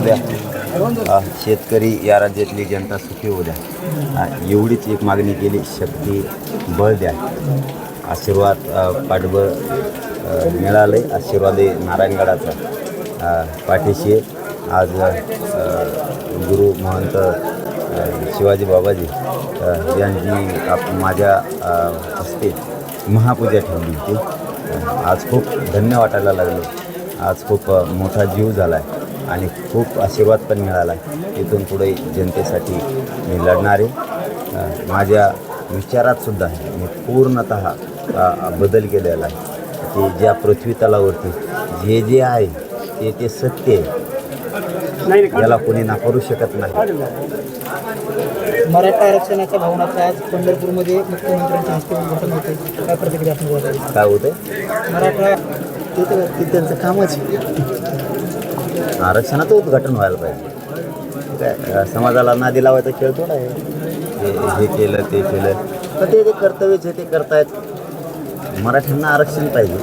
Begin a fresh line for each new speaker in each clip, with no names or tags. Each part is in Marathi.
द्या शेतकरी या राज्यातली जनता सुखी होऊ द्या. एवढीच एक मागणी केली शक्ती बळ द्या. आशीर्वाद पाठबळ मिळालं मिळाले आशीर्वाद नारायणगडाचा पाठीशी आहे. आज गुरु महंत शिवाजी बाबाजी यांची यांनी आप माझ्या हस्ते महापूजा ठेवली होती. आज खूप धन्य वाटायला लागले. आज खूप मोठा जीव झाला आहे आणि खूप आशीर्वाद पण मिळाला आहे इथून पुढे जनतेसाठी मी लढणार. आहे माझ्या विचारातसुद्धा मी पूर्णत बदल केलेला आहे. की ज्या पृथ्वी तलावरती जे जे आहे ते ते सत्य आहे. याला कोणी नाकारू शकत नाही.
मराठा आरक्षणाच्या भावनाचा आज पंढरपूरमध्ये मुख्यमंत्र्यांच्या हस्ते उद्घाटन होते काय प्रतिक्रिया
काय होतं
मराठा ते तर ते त्यांचं कामच आहे.
आरक्षणाचं उद्घाटन व्हायला पाहिजे. काय समाजाला नादी लावायचा खेळ थोडा आहे. हे हे केलं ते केलं. तर ते ते कर्तव्यच आहे ते करतायत. मराठ्यांना आरक्षण पाहिजे.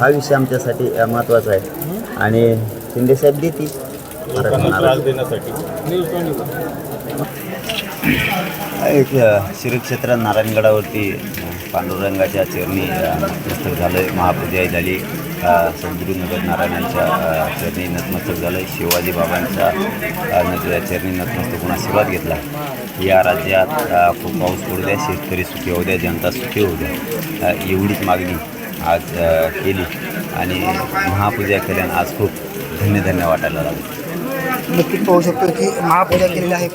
हा विषय आमच्यासाठी महत्त्वाचा आहे. आणि शिंदेसाहेब देतील. मराठ्यांना आरक्षण. एक अ, श्रीक्षेत्र नारायणगडावरती पांडुरंगाच्या चरणी नतमस्तक झालं महापूजा झाली. अ, नगर नारायणांच्या चरणी नतमस्तक झालं शिवाजी बाबांच्या अ, चरणी नतमस्तक होऊन आशीर्वाद घेतला. या राज्यात खूप पाऊस पडू द्या शेतकरी सुखी होऊ द्या जनता सुखी होऊ द्या. एवढीच मागणी आज केली. आणि महापूजा केल्यानं आज खूप धन्य धन्य वाटायला लागलं.
नक्कीच पाहू शकतो की महापूजा केलेली आहे.